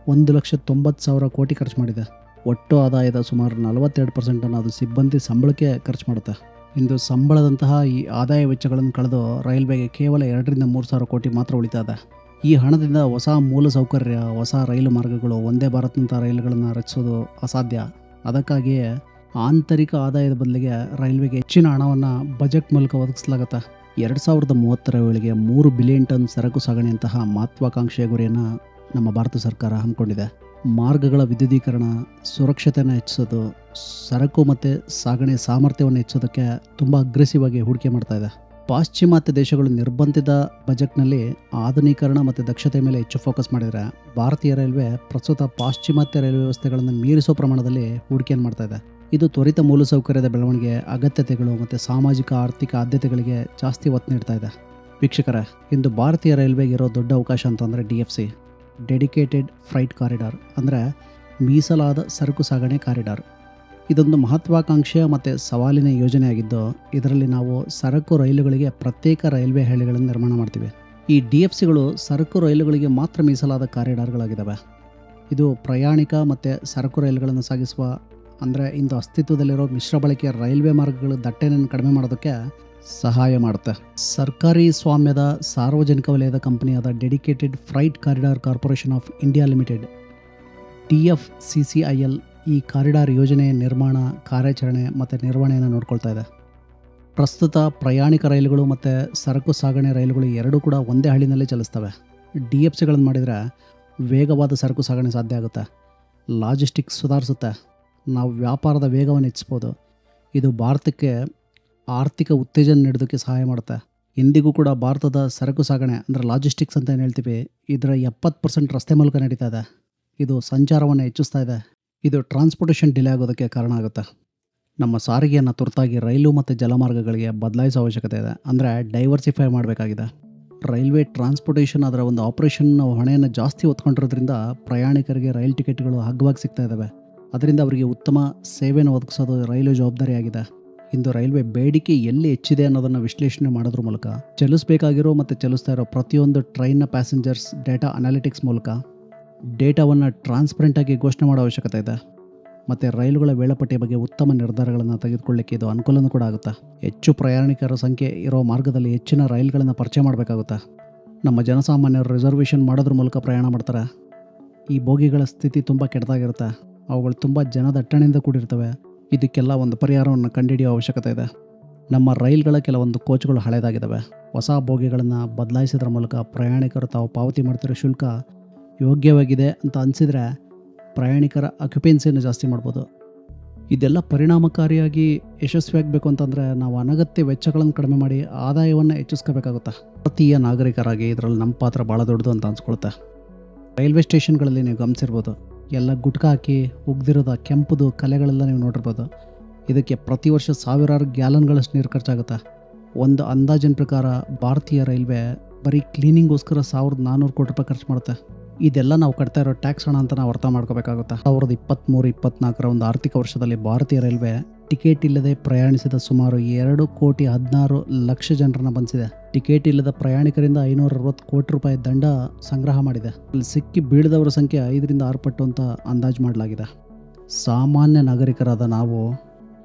ಒಂದು ಲಕ್ಷ ತೊಂಬತ್ತು ಸಾವಿರ ಕೋಟಿ ಖರ್ಚು ಮಾಡಿದೆ. ಒಟ್ಟು ಆದಾಯದ ಸುಮಾರು ನಲವತ್ತೆರಡು ಪರ್ಸೆಂಟನ್ನು ಅದು ಸಿಬ್ಬಂದಿ ಸಂಬಳಕ್ಕೆ ಖರ್ಚು ಮಾಡುತ್ತೆ. ಇಂದು ಸಂಬಳದಂತಹ ಈ ಆದಾಯ ವೆಚ್ಚಗಳನ್ನು ಕಳೆದು ರೈಲ್ವೆಗೆ ಕೇವಲ ಎರಡರಿಂದ ಮೂರು ಸಾವಿರ ಕೋಟಿ ಮಾತ್ರ ಉಳಿತಾ ಇದೆ ಈ ಹಣದಿಂದ ಹೊಸ ಮೂಲಸೌಕರ್ಯ ಹೊಸ ರೈಲು ಮಾರ್ಗಗಳು, ಒಂದೇ ಭಾರತ್ನಂಥ ರೈಲುಗಳನ್ನು ರಚಿಸೋದು ಅಸಾಧ್ಯ. ಅದಕ್ಕಾಗಿಯೇ ಆಂತರಿಕ ಆದಾಯದ ಬದಲಿಗೆ ರೈಲ್ವೆಗೆ ಹೆಚ್ಚಿನ ಹಣವನ್ನು ಬಜೆಟ್ ಮೂಲಕ ಒದಗಿಸಲಾಗುತ್ತೆ? ಎರಡು ಸಾವಿರದ ಮೂವತ್ತರ ವೇಳೆಗೆ ಮೂರು ಬಿಲಿಯನ್ ಟನ್ ಸರಕು ಸಾಗಣೆಯಂತಹ ಮಹತ್ವಾಕಾಂಕ್ಷೆಯ ಗುರಿಯನ್ನು ನಮ್ಮ ಭಾರತ ಸರ್ಕಾರ ಹಮ್ಮಿಕೊಂಡಿದೆ. ಮಾರ್ಗಗಳ ವಿದ್ಯುದೀಕರಣ, ಸುರಕ್ಷತೆಯನ್ನು ಹೆಚ್ಚಿಸೋದು, ಸರಕು ಮತ್ತು ಸಾಗಣೆ ಸಾಮರ್ಥ್ಯವನ್ನು ಹೆಚ್ಚೋದಕ್ಕೆ ತುಂಬ ಅಗ್ರೆಸಿವ್ ಆಗಿ ಹೂಡಿಕೆ ಮಾಡ್ತಾ ಇದೆ. ಪಾಶ್ಚಿಮಾತ್ಯ ದೇಶಗಳು ನಿರ್ಬಂಧಿತ ಬಜೆಟ್ನಲ್ಲಿ ಆಧುನೀಕರಣ ಮತ್ತು ದಕ್ಷತೆ ಮೇಲೆ ಹೆಚ್ಚು ಫೋಕಸ್ ಮಾಡಿದರೆ ಭಾರತೀಯ ರೈಲ್ವೆ ಪ್ರಸ್ತುತ ಪಾಶ್ಚಿಮಾತ್ಯ ರೈಲ್ವೆ ವ್ಯವಸ್ಥೆಗಳನ್ನು ಮೀರಿಸೋ ಪ್ರಮಾಣದಲ್ಲಿ ಹೂಡಿಕೆಯನ್ನು ಮಾಡ್ತಾ ಇದೆ. ಇದು ತ್ವರಿತ ಮೂಲಸೌಕರ್ಯದ ಬೆಳವಣಿಗೆ, ಅಗತ್ಯತೆಗಳು ಮತ್ತು ಸಾಮಾಜಿಕ ಆರ್ಥಿಕ ಆದ್ಯತೆಗಳಿಗೆ ಜಾಸ್ತಿ ಒತ್ತು ನೀಡ್ತಾ ಇದೆ. ವೀಕ್ಷಕರ, ಇಂದು ಭಾರತೀಯ ರೈಲ್ವೆಗೆ ಇರೋ ದೊಡ್ಡ ಅವಕಾಶ ಅಂತಂದರೆ D F C, dedicated freight corridor, ಅಂದರೆ ಮೀಸಲಾದ ಸರಕು ಸಾಗಣೆ ಕಾರಿಡಾರ್. ಇದೊಂದು ಮಹತ್ವಾಕಾಂಕ್ಷೆಯ ಮತ್ತು ಸವಾಲಿನ ಯೋಜನೆಯಾಗಿದ್ದು, ಇದರಲ್ಲಿ ನಾವು ಸರಕು ರೈಲುಗಳಿಗೆ ಪ್ರತ್ಯೇಕ ರೈಲ್ವೆ ಹಳಿಗಳನ್ನು ನಿರ್ಮಾಣ ಮಾಡ್ತೀವಿ. ಈ ಡಿ ಎಫ್ ಸಿಗಳು ಸರಕು ರೈಲುಗಳಿಗೆ ಮಾತ್ರ ಮೀಸಲಾದ ಕಾರಿಡಾರ್ಗಳಾಗಿದ್ದಾವೆ. ಇದು ಪ್ರಯಾಣಿಕ ಮತ್ತು ಸರಕು ರೈಲುಗಳನ್ನು ಸಾಗಿಸುವ, ಅಂದರೆ ಇಂದು ಅಸ್ತಿತ್ವದಲ್ಲಿರೋ ಮಿಶ್ರ ಬಳಕೆಯ ರೈಲ್ವೆ ಮಾರ್ಗಗಳ ದಟ್ಟಣೆಯನ್ನು ಕಡಿಮೆ ಮಾಡೋದಕ್ಕೆ ಸಹಾಯ ಮಾಡುತ್ತೆ. ಸರ್ಕಾರಿ ಸ್ವಾಮ್ಯದ ಸಾರ್ವಜನಿಕ ವಲಯದ ಕಂಪನಿಯಾದ dedicated freight corridor corporation of India limited, T F C C I L ಈ ಕಾರಿಡಾರ್ ಯೋಜನೆ ನಿರ್ಮಾಣ, ಕಾರ್ಯಾಚರಣೆ ಮತ್ತು ನಿರ್ವಹಣೆಯನ್ನು ನೋಡ್ಕೊಳ್ತಾ ಇದೆ. ಪ್ರಸ್ತುತ ಪ್ರಯಾಣಿಕ ರೈಲುಗಳು ಮತ್ತು ಸರಕು ಸಾಗಣೆ ರೈಲುಗಳು ಎರಡೂ ಕೂಡ ಒಂದೇ ಹಳ್ಳಿನಲ್ಲೇ ಚಲಿಸ್ತವೆ. ಡಿ ಎಫ್ ಸಿಗಳನ್ನು ಮಾಡಿದರೆ ವೇಗವಾದ ಸರಕು ಸಾಗಣೆ ಸಾಧ್ಯ ಆಗುತ್ತೆ. ಲಾಜಿಸ್ಟಿಕ್ಸ್ ಸುಧಾರಿಸುತ್ತೆ. ನಾವು ವ್ಯಾಪಾರದ ವೇಗವನ್ನು ಹೆಚ್ಚಿಸ್ಬೋದು. ಇದು ಭಾರತಕ್ಕೆ ಆರ್ಥಿಕ ಉತ್ತೇಜನ ನೀಡೋದಕ್ಕೆ ಸಹಾಯ ಮಾಡುತ್ತೆ. ಇಂದಿಗೂ ಕೂಡ ಭಾರತದ ಸರಕು ಸಾಗಣೆ ಅಂದರೆ ಲಾಜಿಸ್ಟಿಕ್ಸ್ ಅಂತ ಏನು ಹೇಳ್ತೀವಿ, ಇದರ ಎಪ್ಪತ್ತು ಪರ್ಸೆಂಟ್ ರಸ್ತೆ ಮೂಲಕ ನಡೀತಾ ಇದೆ. ಇದು ಸಂಚಾರವನ್ನು ಹೆಚ್ಚಿಸ್ತಾ ಇದೆ. ಇದು ಟ್ರಾನ್ಸ್ಪೋರ್ಟೇಷನ್ ಡಿಲೇ ಆಗೋದಕ್ಕೆ ಕಾರಣ ಆಗುತ್ತೆ. ನಮ್ಮ ಸಾರಿಗೆಯನ್ನು ತುರ್ತಾಗಿ ರೈಲು ಮತ್ತು ಜಲಮಾರ್ಗಗಳಿಗೆ ಬದಲಾಯಿಸೋ ಅವಶ್ಯಕತೆ ಇದೆ. ಅಂದರೆ ಡೈವರ್ಸಿಫೈ ಮಾಡಬೇಕಾಗಿದೆ. ರೈಲ್ವೆ ಟ್ರಾನ್ಸ್ಪೋರ್ಟೇಷನ್ ಅದರ ಒಂದು ಆಪರೇಷನ್ ಹೊಣೆಯನ್ನು ಜಾಸ್ತಿ ಹೊತ್ಕೊಂಡಿರೋದ್ರಿಂದ ಪ್ರಯಾಣಿಕರಿಗೆ ರೈಲ್ ಟಿಕೆಟ್ಗಳು ಹಗ್ಗವಾಗಿ ಸಿಗ್ತಾ ಇದ್ದಾವೆ ಅದರಿಂದ ಅವರಿಗೆ ಉತ್ತಮ ಸೇವೆಯನ್ನು ಒದಗಿಸೋದು ರೈಲು ಜವಾಬ್ದಾರಿಯಾಗಿದೆ ಇಂದು ರೈಲ್ವೆ ಬೇಡಿಕೆ ಎಲ್ಲಿ ಹೆಚ್ಚಿದೆ ಅನ್ನೋದನ್ನು ವಿಶ್ಲೇಷಣೆ ಮಾಡೋದ್ರ ಮೂಲಕ, ಚಲಿಸಬೇಕಾಗಿರೋ ಮತ್ತು ಚಲಿಸ್ತಾ ಇರೋ ಪ್ರತಿಯೊಂದು ಟ್ರೈನ್ನ ಪ್ಯಾಸೆಂಜರ್ಸ್ ಡೇಟಾ ಅನಾಲಿಟಿಕ್ಸ್ ಮೂಲಕ ಡೇಟಾವನ್ನು ಟ್ರಾನ್ಸ್ಪರೆಂಟಾಗಿ ಘೋಷಣೆ ಮಾಡೋ ಅವಶ್ಯಕತೆ ಇದೆ. ಮತ್ತು ರೈಲುಗಳ ವೇಳಾಪಟ್ಟಿಯ ಬಗ್ಗೆ ಉತ್ತಮ ನಿರ್ಧಾರಗಳನ್ನು ತೆಗೆದುಕೊಳ್ಳಿಕ್ಕೆ ಇದು ಅನುಕೂಲನೂ ಕೂಡ ಆಗುತ್ತೆ? ಹೆಚ್ಚು ಪ್ರಯಾಣಿಕರ ಸಂಖ್ಯೆ ಇರೋ ಮಾರ್ಗದಲ್ಲಿ ಹೆಚ್ಚಿನ ರೈಲುಗಳನ್ನು ಪರಿಚಯ ಮಾಡಬೇಕಾಗುತ್ತೆ? ನಮ್ಮ ಜನಸಾಮಾನ್ಯರು ರಿಸರ್ವೇಷನ್ ಮಾಡೋದ್ರ ಮೂಲಕ ಪ್ರಯಾಣ ಮಾಡ್ತಾರೆ. ಈ ಬೋಗಿಗಳ ಸ್ಥಿತಿ ತುಂಬ ಕೆಟ್ಟದಾಗಿರುತ್ತೆ. ಅವುಗಳು ತುಂಬ ಜನದಟ್ಟಣೆಯಿಂದ ಕೂಡಿರ್ತವೆ. ಇದಕ್ಕೆಲ್ಲ ಒಂದು ಪರಿಹಾರವನ್ನು ಕಂಡುಹಿಡಿಯೋ ಅವಶ್ಯಕತೆ ಇದೆ. ನಮ್ಮ ರೈಲ್ಗಳ ಕೆಲವೊಂದು ಕೋಚ್ಗಳು ಹಳೆಯದಾಗಿದ್ದಾವೆ ಹೊಸ ಬೋಗಿಗಳನ್ನು ಬದಲಾಯಿಸಿದ್ರ ಮೂಲಕ ಪ್ರಯಾಣಿಕರು ತಾವು ಪಾವತಿ ಮಾಡ್ತಿರೋ ಶುಲ್ಕ ಯೋಗ್ಯವಾಗಿದೆ ಅಂತ ಅನಿಸಿದರೆ ಪ್ರಯಾಣಿಕರ ಅಕ್ಯುಪೆನ್ಸಿಯನ್ನು ಜಾಸ್ತಿ ಮಾಡ್ಬೋದು. ಇದೆಲ್ಲ ಪರಿಣಾಮಕಾರಿಯಾಗಿ ಯಶಸ್ವಿಯಾಗಬೇಕು ಅಂತಂದರೆ ನಾವು ಅನಗತ್ಯ ವೆಚ್ಚಗಳನ್ನು ಕಡಿಮೆ ಮಾಡಿ ಆದಾಯವನ್ನು ಹೆಚ್ಚಿಸ್ಕೋಬೇಕಾಗುತ್ತೆ. ಭಾರತೀಯ ನಾಗರಿಕರಾಗಿ ಇದರಲ್ಲಿ ನಮ್ಮ ಪಾತ್ರ ಭಾಳ ದೊಡ್ಡದು ಅಂತ ಅನ್ಸ್ಕೊಳುತ್ತೆ. ರೈಲ್ವೆ ಸ್ಟೇಷನ್ಗಳಲ್ಲಿ ನೀವು ಗಮನಿಸಿರ್ಬೋದು. ಎಲ್ಲ ಗುಟ್ಕಾ ಹಾಕಿ ಉಗ್ದಿರೋದ ಕೆಂಪುದು ಕಲೆಗಳೆಲ್ಲ ನೀವು ನೋಡಿರ್ಬೋದು. ಇದಕ್ಕೆ ಪ್ರತಿ ವರ್ಷ ಸಾವಿರಾರು ಗ್ಯಾಲನ್ಗಳಷ್ಟು ನೀರು ಖರ್ಚಾಗುತ್ತೆ. ಒಂದು ಅಂದಾಜಿನ ಪ್ರಕಾರ ಭಾರತೀಯ ರೈಲ್ವೆ ಬರೀ ಕ್ಲೀನಿಂಗೋಸ್ಕರ ಸಾವಿರದ ನಾನ್ನೂರು ಕೋಟಿ ರೂಪಾಯಿ ಖರ್ಚು ಮಾಡುತ್ತೆ. ಇದೆಲ್ಲ ನಾವು ಕಟ್ತಾ ಇರೋ ಟ್ಯಾಕ್ಸ್ ಹಣ ಅಂತ ನಾವು ಅರ್ಥ ಮಾಡ್ಕೋಬೇಕಾಗುತ್ತೆ? ಸಾವಿರದ ಇಪ್ಪತ್ತ್ಮೂರು ಇಪ್ಪತ್ನಾಲ್ಕರ ಒಂದು ಆರ್ಥಿಕ ವರ್ಷದಲ್ಲಿ ಭಾರತೀಯ ರೈಲ್ವೆ ಟಿಕೆಟ್ ಇಲ್ಲದೆ ಪ್ರಯಾಣಿಸಿದ ಸುಮಾರು ಎರಡು ಕೋಟಿ ಹದಿನಾರು ಲಕ್ಷ ಜನರನ್ನ ಬಂದಿದೆ. ಟಿಕೆಟ್ ಇಲ್ಲದ ಪ್ರಯಾಣಿಕರಿಂದ ಐನೂರ ಅರವತ್ತು ಕೋಟಿ ರೂಪಾಯಿ ದಂಡ ಸಂಗ್ರಹ ಮಾಡಿದೆ. ಅಲ್ಲಿ ಸಿಕ್ಕಿ ಬೀಳದವರ ಸಂಖ್ಯೆ ಐದರಿಂದ ಆರು ಪಟ್ಟು ಅಂತ ಅಂದಾಜು ಮಾಡಲಾಗಿದೆ. ಸಾಮಾನ್ಯ ನಾಗರಿಕರಾದ ನಾವು,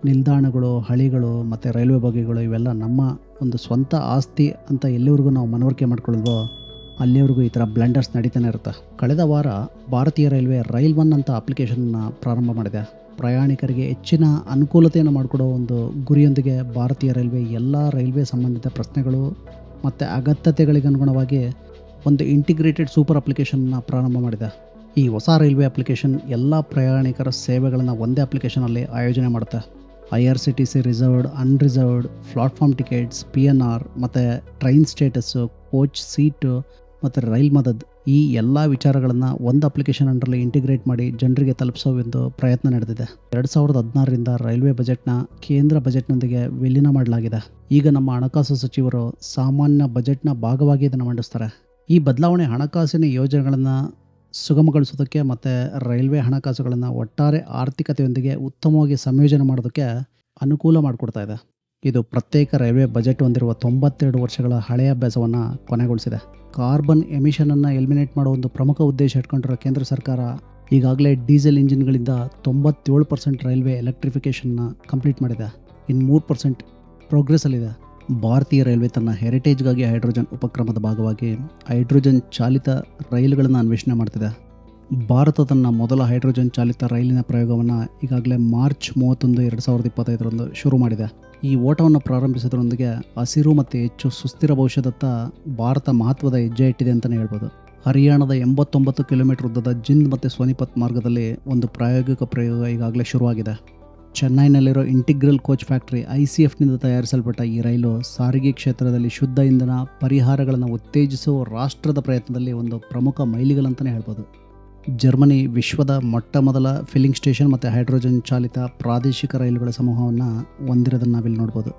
ನಿಲ್ದಾಣಗಳು, ಹಳಿಗಳು ಮತ್ತು ರೈಲ್ವೆ ಬಗೆಗಳು ಇವೆಲ್ಲ ನಮ್ಮ ಒಂದು ಸ್ವಂತ ಆಸ್ತಿ ಅಂತ ಎಲ್ಲಿವರೆಗೂ ನಾವು ಮನವರಿಕೆ ಮಾಡ್ಕೊಳ್ಳೋದು ಅಲ್ಲಿವರೆಗೂ ಈ ಥರ ಬ್ಲೆಂಡರ್ಸ್ ನಡೀತಾನೆ ಇರುತ್ತೆ. ಕಳೆದ ವಾರ ಭಾರತೀಯ ರೈಲ್ವೆ ರೈಲ್ ಒನ್ ಅಂತ ಅಪ್ಲಿಕೇಶನ್ನ ಪ್ರಾರಂಭ ಮಾಡಿದೆ. ಪ್ರಯಾಣಿಕರಿಗೆ ಹೆಚ್ಚಿನ ಅನುಕೂಲತೆಯನ್ನು ಮಾಡಿಕೊಡೋ ಒಂದು ಗುರಿಯೊಂದಿಗೆ ಭಾರತೀಯ ರೈಲ್ವೆ ಎಲ್ಲ ರೈಲ್ವೆ ಸಂಬಂಧಿತ ಪ್ರಶ್ನೆಗಳು ಮತ್ತು ಅಗತ್ಯತೆಗಳಿಗೆ ಅನುಗುಣವಾಗಿ ಒಂದು ಇಂಟಿಗ್ರೇಟೆಡ್ ಸೂಪರ್ ಅಪ್ಲಿಕೇಶನ್ನ ಪ್ರಾರಂಭ ಮಾಡಿದೆ. ಈ ಹೊಸ ರೈಲ್ವೆ ಅಪ್ಲಿಕೇಶನ್ ಎಲ್ಲ ಪ್ರಯಾಣಿಕರ ಸೇವೆಗಳನ್ನು ಒಂದೇ ಅಪ್ಲಿಕೇಶನಲ್ಲಿ ಆಯೋಜನೆ ಮಾಡುತ್ತೆ. I R C T C reserved unreserved platform tickets P N R ಮತ್ತು ಟ್ರೈನ್ ಸ್ಟೇಟಸ್ಸು ಕೋಚ್ ಸೀಟು ಮತ್ತು ರೈಲ್ ಮದದ್ ಈ ಎಲ್ಲ ವಿಚಾರಗಳನ್ನು ಒಂದು ಅಪ್ಲಿಕೇಶನ್ ಅಂಡರ್ಲಿ ಇಂಟಿಗ್ರೇಟ್ ಮಾಡಿ ಜನರಿಗೆ ತಲುಪಿಸೋ ಒಂದು ಪ್ರಯತ್ನ ನಡೆದಿದೆ. ಎರಡು ಸಾವಿರದ ಹದಿನಾರರಿಂದ ರೈಲ್ವೆ ಬಜೆಟ್ನ ಕೇಂದ್ರ ಬಜೆಟ್ನೊಂದಿಗೆ ವಿಲೀನ ಮಾಡಲಾಗಿದೆ. ಈಗ ನಮ್ಮ ಹಣಕಾಸು ಸಚಿವರು ಸಾಮಾನ್ಯ ಬಜೆಟ್ನ ಭಾಗವಾಗಿ ಇದನ್ನು ಮಂಡಿಸ್ತಾರೆ. ಈ ಬದಲಾವಣೆ ಹಣಕಾಸಿನ ಯೋಜನೆಗಳನ್ನು ಸುಗಮಗೊಳಿಸೋದಕ್ಕೆ ಮತ್ತು ರೈಲ್ವೆ ಹಣಕಾಸುಗಳನ್ನು ಒಟ್ಟಾರೆ ಆರ್ಥಿಕತೆಯೊಂದಿಗೆ ಉತ್ತಮವಾಗಿ ಸಂಯೋಜನೆ ಮಾಡೋದಕ್ಕೆ ಅನುಕೂಲ ಮಾಡಿಕೊಡ್ತಾ ಇದೆ. ಇದು ಪ್ರತ್ಯೇಕ ರೈಲ್ವೆ ಬಜೆಟ್ ಹೊಂದಿರುವ ತೊಂಬತ್ತೆರಡು ವರ್ಷಗಳ ಹಳೆಯ ಅಭ್ಯಾಸವನ್ನು ಕೊನೆಗೊಳಿಸಿದೆ. ಕಾರ್ಬನ್ ಎಮಿಷನನ್ನು ಎಲಿಮಿನೇಟ್ ಮಾಡೋ ಒಂದು ಪ್ರಮುಖ ಉದ್ದೇಶ ಇಟ್ಕೊಂಡಿರೋ ಕೇಂದ್ರ ಸರ್ಕಾರ ಈಗಾಗಲೇ ಡೀಸೆಲ್ ಇಂಜಿನ್ಗಳಿಂದ ತೊಂಬತ್ತೇಳು ಪರ್ಸೆಂಟ್ ರೈಲ್ವೆ ಎಲೆಕ್ಟ್ರಿಫಿಕೇಷನ್ನ ಕಂಪ್ಲೀಟ್ ಮಾಡಿದೆ. ಇನ್ನು ಮೂರು ಪರ್ಸೆಂಟ್ ಪ್ರೋಗ್ರೆಸ್ಸಲ್ಲಿದೆ ಭಾರತೀಯ ರೈಲ್ವೆ ತನ್ನ ಹೆರಿಟೇಜ್ಗಾಗಿ ಹೈಡ್ರೋಜನ್ ಉಪಕ್ರಮದ ಭಾಗವಾಗಿ ಹೈಡ್ರೋಜನ್ ಚಾಲಿತ ರೈಲುಗಳನ್ನು ಅನ್ವೇಷಣೆ ಮಾಡ್ತಿದೆ. ಭಾರತ ತನ್ನ ಮೊದಲ ಹೈಡ್ರೋಜನ್ ಚಾಲಿತ ರೈಲಿನ ಪ್ರಯೋಗವನ್ನು ಈಗಾಗಲೇ ಮಾರ್ಚ್ ಮೂವತ್ತೊಂದು, ಎರಡು ಸಾವಿರದ ಇಪ್ಪತ್ತೈದರಂದು ಶುರು ಮಾಡಿದೆ. ಈ ಓಟವನ್ನು ಪ್ರಾರಂಭಿಸಿದರೊಂದಿಗೆ ಹಸಿರು ಮತ್ತು ಹೆಚ್ಚು ಸುಸ್ಥಿರ ಭವಿಷ್ಯದತ್ತ ಭಾರತ ಮಹತ್ವದ ಹೆಜ್ಜೆ ಇಟ್ಟಿದೆ ಅಂತಲೇ ಹೇಳ್ಬೋದು. ಹರಿಯಾಣದ ಎಂಬತ್ತೊಂಬತ್ತು ಕಿಲೋಮೀಟರ್ ಉದ್ದದ ಜಿಂದ್ ಮತ್ತು ಸೋನಿಪತ್ ಮಾರ್ಗದಲ್ಲಿ ಒಂದು ಪ್ರಾಯೋಗಿಕ ಪ್ರಯೋಗ ಈಗಾಗಲೇ ಶುರುವಾಗಿದೆ. ಚೆನ್ನೈನಲ್ಲಿರೋ integral coach factory I C ಎಫ್ನಿಂದ ತಯಾರಿಸಲ್ಪಟ್ಟ ಈ ರೈಲು ಸಾರಿಗೆ ಕ್ಷೇತ್ರದಲ್ಲಿ ಶುದ್ಧ ಇಂಧನ ಪರಿಹಾರಗಳನ್ನು ಉತ್ತೇಜಿಸುವ ರಾಷ್ಟ್ರದ ಪ್ರಯತ್ನದಲ್ಲಿ ಒಂದು ಪ್ರಮುಖ ಮೈಲಿಗಲಂತಲೇ ಹೇಳ್ಬೋದು. ಜರ್ಮನಿ ವಿಶ್ವದ ಮೊಟ್ಟ ಮೊದಲ ಫಿಲ್ಲಿಂಗ್ ಸ್ಟೇಷನ್ ಮತ್ತು ಹೈಡ್ರೋಜನ್ ಚಾಲಿತ ಪ್ರಾದೇಶಿಕ ರೈಲುಗಳ ಸಮೂಹವನ್ನು ಹೊಂದಿರೋದನ್ನು ನಾವಿಲ್ಲಿ ನೋಡ್ಬೋದು.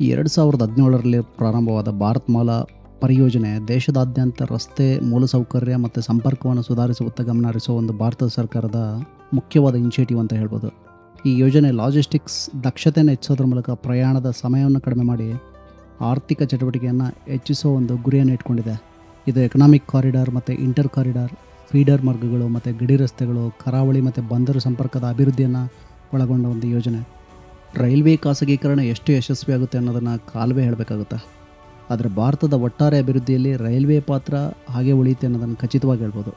ಎರಡು ಸಾವಿರದ ಹದಿನೇಳರಲ್ಲಿ ಪ್ರಾರಂಭವಾದ ಭಾರತ್ ಮಾಲಾ ಪರಿಯೋಜನೆ ದೇಶದಾದ್ಯಂತ ರಸ್ತೆ ಮೂಲಸೌಕರ್ಯ ಮತ್ತು ಸಂಪರ್ಕವನ್ನು ಸುಧಾರಿಸುವತ್ತ ಗಮನ ಹರಿಸುವ ಒಂದು ಭಾರತ ಸರ್ಕಾರದ ಮುಖ್ಯವಾದ ಇನಿಷಿಯೇಟಿವ್ ಅಂತ ಹೇಳ್ಬೋದು. ಈ ಯೋಜನೆ ಲಾಜಿಸ್ಟಿಕ್ಸ್ ದಕ್ಷತೆಯನ್ನು ಹೆಚ್ಚಿಸೋದ್ರ ಮೂಲಕ ಪ್ರಯಾಣದ ಸಮಯವನ್ನು ಕಡಿಮೆ ಮಾಡಿ ಆರ್ಥಿಕ ಚಟುವಟಿಕೆಯನ್ನು ಹೆಚ್ಚಿಸೋ ಒಂದು ಗುರಿಯನ್ನು ಇಟ್ಕೊಂಡಿದೆ. ಇದು ಎಕನಾಮಿಕ್ ಕಾರಿಡಾರ್ ಮತ್ತು ಇಂಟರ್ ಕಾರಿಡಾರ್ ಫೀಡರ್ ಮಾರ್ಗಗಳು ಮತ್ತು ಗಡಿ ರಸ್ತೆಗಳು, ಕರಾವಳಿ ಮತ್ತು ಬಂದರು ಸಂಪರ್ಕದ ಅಭಿವೃದ್ಧಿಯನ್ನು ಒಳಗೊಂಡ ಒಂದು ಯೋಜನೆ. ರೈಲ್ವೆ ಖಾಸಗೀಕರಣ ಎಷ್ಟು ಯಶಸ್ವಿಯಾಗುತ್ತೆ ಅನ್ನೋದನ್ನು ಕಾಲವೇ ಹೇಳಬೇಕಾಗುತ್ತೆ. ಆದರೆ ಭಾರತದ ಒಟ್ಟಾರೆ ಅಭಿವೃದ್ಧಿಯಲ್ಲಿ ರೈಲ್ವೆ ಪಾತ್ರ ಹಾಗೆ ಉಳಿಯುತ್ತೆ ಅನ್ನೋದನ್ನು ಖಚಿತವಾಗಿ ಹೇಳ್ಬೋದು.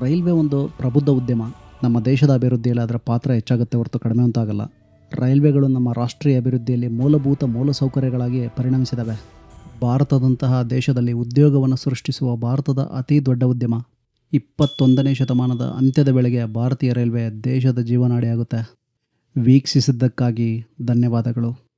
ರೈಲ್ವೆ ಒಂದು ಪ್ರಬುದ್ಧ ಉದ್ಯಮ. ನಮ್ಮ ದೇಶದ ಅಭಿವೃದ್ಧಿಯಲ್ಲಿ ಅದರ ಪಾತ್ರ ಹೆಚ್ಚಾಗುತ್ತೆ ಹೊರತು ಕಡಿಮೆ ಅಂತಾಗಲ್ಲ ರೈಲ್ವೆಗಳು ನಮ್ಮ ರಾಷ್ಟ್ರೀಯ ಅಭಿವೃದ್ಧಿಯಲ್ಲಿ ಮೂಲಭೂತ ಮೂಲಸೌಕರ್ಯಗಳಾಗಿ ಪರಿಣಮಿಸಿದವೆ. ಭಾರತದಂತಹ ದೇಶದಲ್ಲಿ ಉದ್ಯೋಗವನ್ನು ಸೃಷ್ಟಿಸುವ ಭಾರತದ ಅತಿ ದೊಡ್ಡ ಉದ್ಯಮ. ಇಪ್ಪತ್ತೊಂದನೇ ಶತಮಾನದ ಅಂತ್ಯದ ವೇಳೆಗೆ ಭಾರತೀಯ ರೈಲ್ವೆ ದೇಶದ ಜೀವನಾಡಿಯಾಗುತ್ತೆ. ವೀಕ್ಷಿಸಿದ್ದಕ್ಕಾಗಿ ಧನ್ಯವಾದಗಳು.